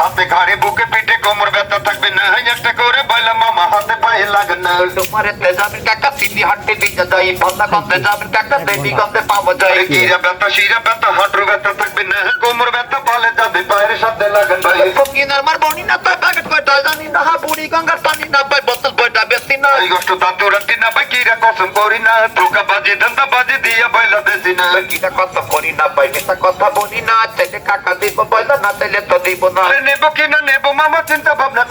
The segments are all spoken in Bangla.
হাতে ঘাড়ে বুকে পিঠে কোমর ব্যথা থাকবে না একটা করে বইলা মামা হাতে পায়ে লাগে না তোমার তেজাবের টাকা সিদ্ধি হাটে দিয়ে যাই বন্ধা গন্ধে যাবে টাকা দেবী গন্ধে পাওয়া যায় গিরা ব্যথা শিরা ব্যথা হাঁটুর ব্যথা থাকবে না কোমর ব্যথা পালে যাবে পায়ের সাথে লাগান ভাই। ফকিনার মার বনি না তাই প্যাকেট কয়টা জানি না হা বুড়ি গঙ্গার পানি না পাই বোতল বইটা বেশি না। এই কষ্ট তাতু রাতি না ভাই কিরা কসম করি না ধোকা বাজে ধান্দা বাজে দিয়া বইলা দেছি না। কিটা কথা করি না পাই মিথ্যা কথা বলি না চাইলে কাকা দিব বইলা না চাইলে তো দিব না। নেব নেব কিনা নেব মামা চিন্তা ভাবনা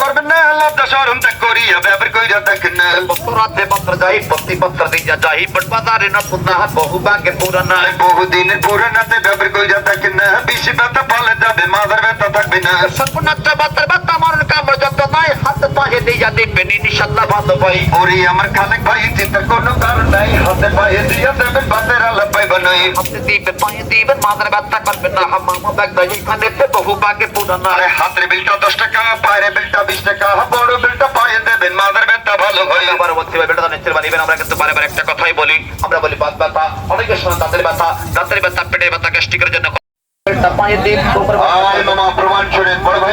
করবেন না লজ্জা শরম ত্যাগ করিয়া ব্যবহার কইরা দেখেন না রাতে পত্র যাই প্রতি পত্র দিয়ে যাই বাট বাজারে না পুনা বহু ভাগে পুরানা বহুদিনের পুরানাতে ব্যবহার কইরা দেখেন না বেশি ব্যথা পালে যাবে মাথার ব্যথা থাকবে না সর্বনাত্রা বাতার বাতা মরণ কামড় যত নাই হাত পাহে দিয়া দিবেন ইনশাল্লাহ ভালো ভাই ওরে আমার খালেক ভাই চিন্তার কোনো কারণ নাই হাতে পায়ে দিয়া দেবেন বাতের আলাপ পাইবা নাই হাতে দিবেন পায়ে দিবেন মাথার ব্যথা করবেন না হামামা ব্যাগ দাই এখানে বহু ভাগে পুরানা হাতের বিলটা দশ টাকা পায়ের বিলটা বিশ টাকা বড় বিলটা পায়ে দেবেন মাদার ব্যথা ভালো হয় আবার বলছি ভাই বেটা নিশ্চয় বানিবেন আমরা কিন্তু বারে বারে একটা কথাই বলি। আমরা বলি বাত ব্যথা অনেকের সময় দাঁতের ব্যথা দাঁতের ব্যথা পেটের ব্যথা গ্যাস্ট্রিকের জন্য পায়ে দিন প্রমাণ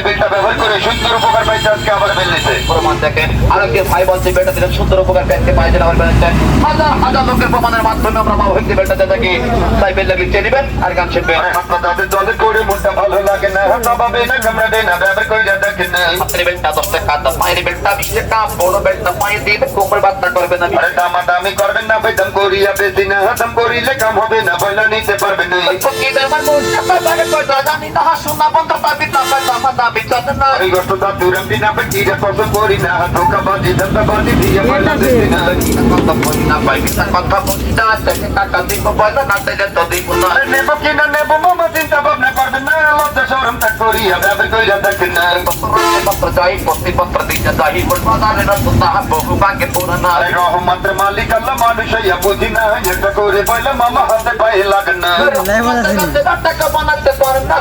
শুনেন বড় ভাই বিলটা ব্যবহার করে সুন্দর উপকার পাইছে আজকে আবার বেল নিতে প্রমাণ দেখেন আরেকজন ভাই বলছে বেটা দিলেন সুন্দর উপকার পেতে পায়ে দিন আমার বেলটা হাজার হাজার লোকের প্রমাণের মাধ্যমে আমরা মা বেলটা দিয়ে থাকি তাই বেল লাগিয়ে চেয়ে নেবেন আর গান পা দাঁতের জলে করে মনটা ভালো লাগে না। হাত পাবে না কামড়াবে না ব্যবহার করে দেখেন না। হাতের বেলটা দশ টাকা দা পায়ের বেলটা বিশ টাকা বড় বেলটা পায়ে দিন কোমর বাচ্চা করবে না। আরে দামা দামি করবেন না ভাই দাম করিয়া বেশি না। দাম করিলে কাম হবে না বইলা নিতে পারবেন না। ওই ফকিরের আমার মন কাটা বাগে কয়টা জানি না হাসুনা বন্ধ পাবি তা পাই আমার দাবি চলে না এই কষ্ট তা তুরম দিন আপনি কি রে পছন্দ করি না ধোকা বাজি ধন্দা বাজি দিয়ে বইলা বেশি না কথা বলি না ভাই মিথ্যা কথা বলি না চাইলে টাকা দিব পয়সা না চাইলে তো দিব না। আরে নেব কিনা নেব মামা চিন্তা ভাবনা করবেন না লজ্জা শরম ত্যাগ করিয়া ব্যবহার করে দেখেন না। পত্র যাই প্রতি পত্র দিতে তো তাহা বহু ভাগে পুরানা আরে রহমতের মালিক আল্লাহ মানুষ হইয়া বুঝি না একটা করে বইলা মামা হাতে পায়ে লাগেন টাকা বানাতে পারেন না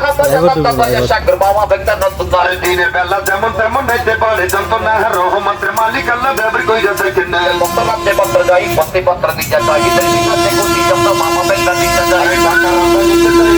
সাগর বাবা বেগটা নতুন দিনের বেলা যেমন তেমন হইতে পারে যত না রহমতের মালিক আল্লাহ ব্যবহার করে দেখেন না। পত্র পত্র যাই প্রতি পত্র দিতে যাই কোটি মামা বেগটা দিতে যাই। টাকা রাখতে চাই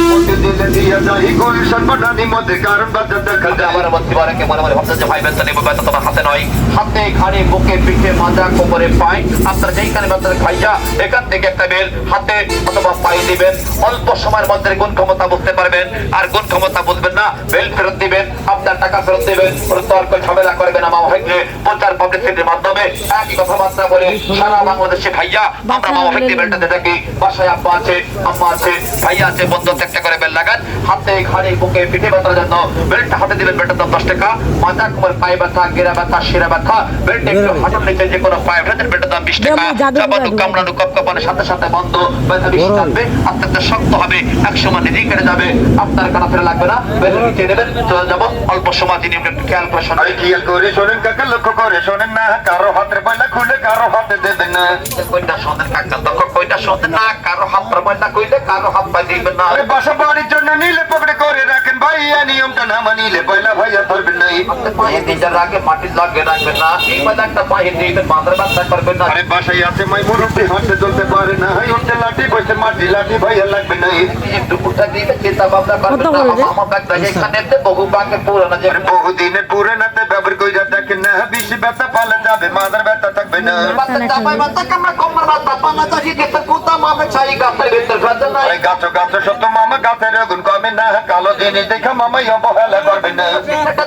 কোটি দিলে যাই গুলশান বাটানি মধ্যে কারণ বাজা দেখা যায় আবার বলতে পারে মনে মনে ভাবছে যে ভাই বেতন নেব বেতন তোমার হাতে নয় হাতে ঘাড়ে বুকে পিঠে মাজা কোমরে পায় আপনার যেইখানে বেতন খাইয়া এখান থেকে। একটা বেল হাতে অথবা পায়ে দিবেন অল্প সময়ের মধ্যে গুণ ক্ষমতা বুঝতে পারবেন আর গুণ ক্ষমতা বুঝবেন না বেল ফেরত দিবেন আপনার টাকা ফেরত দিবেন কোনো তর্ক ঝামেলা করবেন আমার হইলে প্রচার পাবলিসিটির মাধ্যমে একই কথাবার্তা বলে সারা বাংলাদেশে ভাইয়া আমরা মামা বেলটাতে থাকি বাসায় আব্বা আছে আম্মা আছে ভাইয়া আছে বন্ধু একটা করে বেল লাগান হাতে ঘাড়ে বুকে পিঠে ব্যথার জন্য বেল্টটা হাতে দিবেন বেল্টের দাম দশ টাকা। মাথা কোমর পায়ে ব্যথা গেরা ব্যথা শিরা ব্যথা বেল্ট একটু হাঁটুর নিচে যে কোনো পায়ে ব্যথার বেল্টের দাম বিশ টাকা। চাপানো কামড়ানো কপ কাপানোর সাথে সাথে বন্ধ ব্যথা বেশি থাকবে আস্তে আস্তে শক্ত হবে এক সময় নিজেই কেটে যাবে আপনার কানা ফেরা লাগবে না। বেল নিচে নেবেন চলে যাব অল্প সময় একটু খেয়াল করে আরে শোনেন খেয়াল করে শোনেন কাকা লক্ষ্য করে শোনেন না কারও হাতের পয়লা খুলে কারও হাতে দেবেন না। কইটা শোনেন কাকা তখন কইটা শোনেন না কারও হাত প্রমাণটা কইলে কারও হাত পাই দিবেন না। আরে বাসা বাড়ির জন্য নিলে পকড়ে করে রাখেন ভাইয়া নিয়মটা না মানিলে পয়লা ভাইয়া ধরবেন নাই আপনার পায়ে দিজার আগে মাটির লাগে রাখবেন না। এই বাজারটা পায়ে দিবেন মাথার ব্যথা করবেন না। আরে বাসায় আছে মাই মুরব্বী হাঁটতে চলতে পারে না। উঠতে লাঠি বসে মাটি লাঠি ভাইয়া লাগবে নাই একটু উঠা দিবেন চিন্তা ভাবনা করবেন না। আমার ব্যাগটা এখানে বহু বাগে পুরানো যে আরে বহুদিনের পুরানাতে ব্যবহার কইরা দেখেন না বেশি ব্যথা পালা যাবে মাথার ব্যথা থাকবে না। বাচ্চা চাপাই বাচ্চা কামড়া কমর বাচ্চা পানা চাষি গেছে কুতা মামে ছাই গাছের ভিতর ফেলতে নাই। গাছ গাছ সত্য মামা গাছের আগুন কমে না। কালো জিনিস দেখা মামাই অবহেলা করবে না। দেখা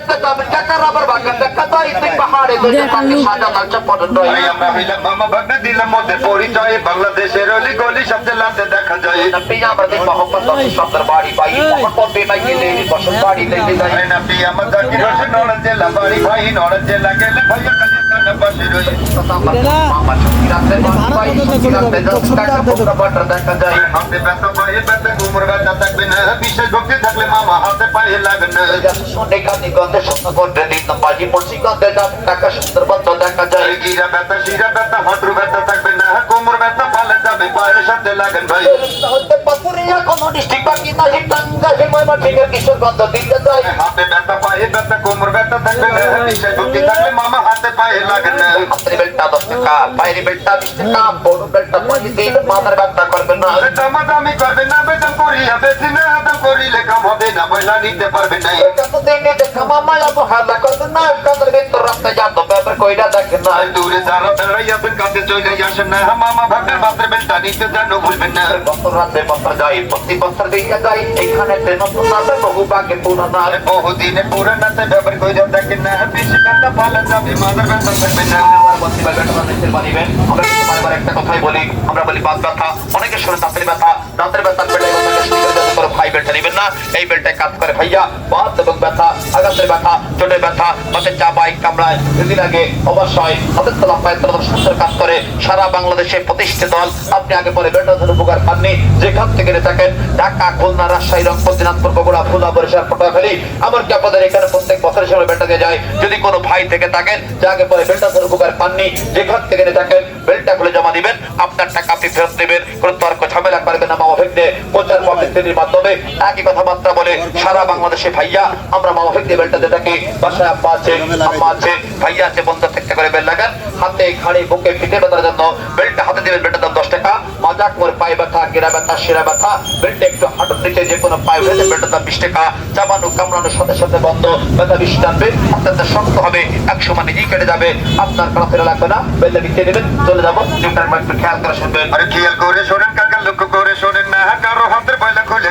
বাংলাদেশের অলি গলি সবচেয়ে লাতে দেখা যায়। আমাদের মোহাম্মদ সত্তর বাড়ি পাই মোহাম্মদ বেমাই গেলে বসত বাড়ি লেগে যায়। না পিয়া আমার জাকির হোসেন নড়ন জেলা বাড়ি ভাই নড়ন জেলা গেলে ভাই যায় না বিশেষ ভক্তি থাকলে মামা হাতে পায়ে লাগবে না শুনে গানি গন্ধে স্বপ্ন করতে দিতাম বাজি পড়ছি গন্ধে টাকা সুন্দর দেখা যায় গিরা ব্যথা শিরা ব্যথা হাঁটুর ব্যথা থাকবে না কোনো ডিস্ট্রিক্ট বাকি নাই টাঙ্গা হিমায়মা ঠিকের কিশোরগঞ্জ দিতে যাই হাতে ব্যথা পায়ে ব্যথা কোমর ব্যথা থাকবে না বিষয় ভক্তি থাকলে মামা হাতে পায়ে লাগেন না হাতের বেলটা দশ টাকা পায়ের বেলটা বিশ টাকা বড় বেলটা পঁচিশ দিন মাথার ব্যথা করবেন না আরে দামাদামি করবে না বেতন করিয়া বেশি না হাতম করিলে কাম হবে না পয়সা নিতে পারবে না কতদিনে দেখা মামা যাব হালা করবে না কাদের ভিতর রাস্তায় যাতো ব্যাপার কইরা দেখে না। দূরে যারা বেড়াইয়াছেন কাছে চলে আসেন না। মামা ভাগের মাত্রে বেলটা নিতে জানো ভুলবেন না। বছর রাতে বছর যাই প্রতি বছর দিকে যাই এখানে নতুন আসে বহু বাগে পুরানো আরে বহুদিনে পুরানাতে ব্যাপার কইরা দেখেন না। বেশি কথা ভালো যাবে মাদার ব্যথা থাকবে না। আমার বলছি বা ব্যথা নিতে পারিবেন। আমরা কিন্তু বারবার একটা কথাই বলি আমরা বলি বাত ব্যথা অনেকের শুনে দাঁতের ব্যথা দাঁতের ব্যথা পেলে করে ভাই বেলটা নেবেন না। এই বেলটায় কাজ করে ভাইয়া বাত এবং ব্যথা আঘাতের ব্যথা চোটের ব্যথা বাতের চাপাই কামড়ায়। লাগে অবশ্যই তলা সুন্দর কাজ করে। সারা বাংলাদেশে প্রতিষ্ঠিত দল আপনি আগে পরে বেলটা উপকার পাননি। যেখান থেকে থাকেন, ঢাকা, খুলনা, রাজশাহী, রংপুর, দিনাজপুর, বগুড়া ফুলা বরিশাল, পটুয়াখালী। এমনকি আপনাদের এখানে প্রত্যেক বছরের সময় দিয়ে যায়। যদি কোনো ভাই থেকে থাকেন, যে আগে পরে বেলটা উপকার পাননি যেখান থেকে থাকেন বেলটা খুলে জমা দিবেন। আপনার টাকা আপনি ফেরত দেবেন। কোনো তর্ক ঝামেলা করবেন না মামা ভেগদে প্রচার পদ্ধতির মাধ্যমে। একই কথাবার্তা বলে, সারা বাংলাদেশে ভাইয়া, আমরা মামা ভেগদে বেলটা দিয়ে থাকি। বাসায় আব্বা আছে, আম্মা আছে, ভাইয়া আছে থেকে করে বেল লাগান। হাতে ঘাড়ে বুকে পিঠে ব্যথার জন্য বেলটা হাতে দেবেন, বেল্টের দাম দশ টাকা। মাজা করে পায়ে ব্যথা গেরা ব্যথা, সেরা ব্যথা, বেলটা একটু হাঁটুর নিচে যে কোনো পায়ে উঠেছে বেল্টের দাম বিশ টাকা। চাবানো কামড়ানোর সাথে সাথে বন্ধ, ব্যথা বেশি টানবে আপনার শক্ত হবে, একশো মানে নিজেই কেটে যাবে। আপনার কোনো ফেরা লাগবে না বেলটা বিছিয়ে দেবেন চলে যাব। খেয়াল করে শুনবেন। আরে খেয়াল করে শোনেন কাকা লক্ষ্য করে শোনেন না কারও হাতের পয়লা খুলে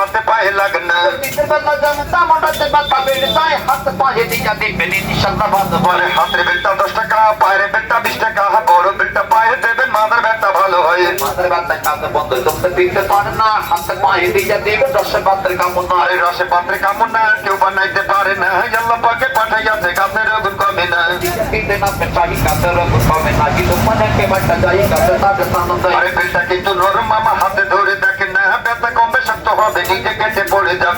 লাগে না পরে হাতের বেলটা দশ টাকা পায়ের বেলটা বিশ টাকা বড় বেলটা পায়ে দেবেন মাদার ব্যথা ভালো হয়। আরে রসে পাত্রে কামন না কেউ বানাইতে পারে না আল্লাহ পাকে পাঠাইয়াছে কাছের রগুন কমে না। আরে বেলটা কিন্তু নরম মামা হাতে ধরে দেখেন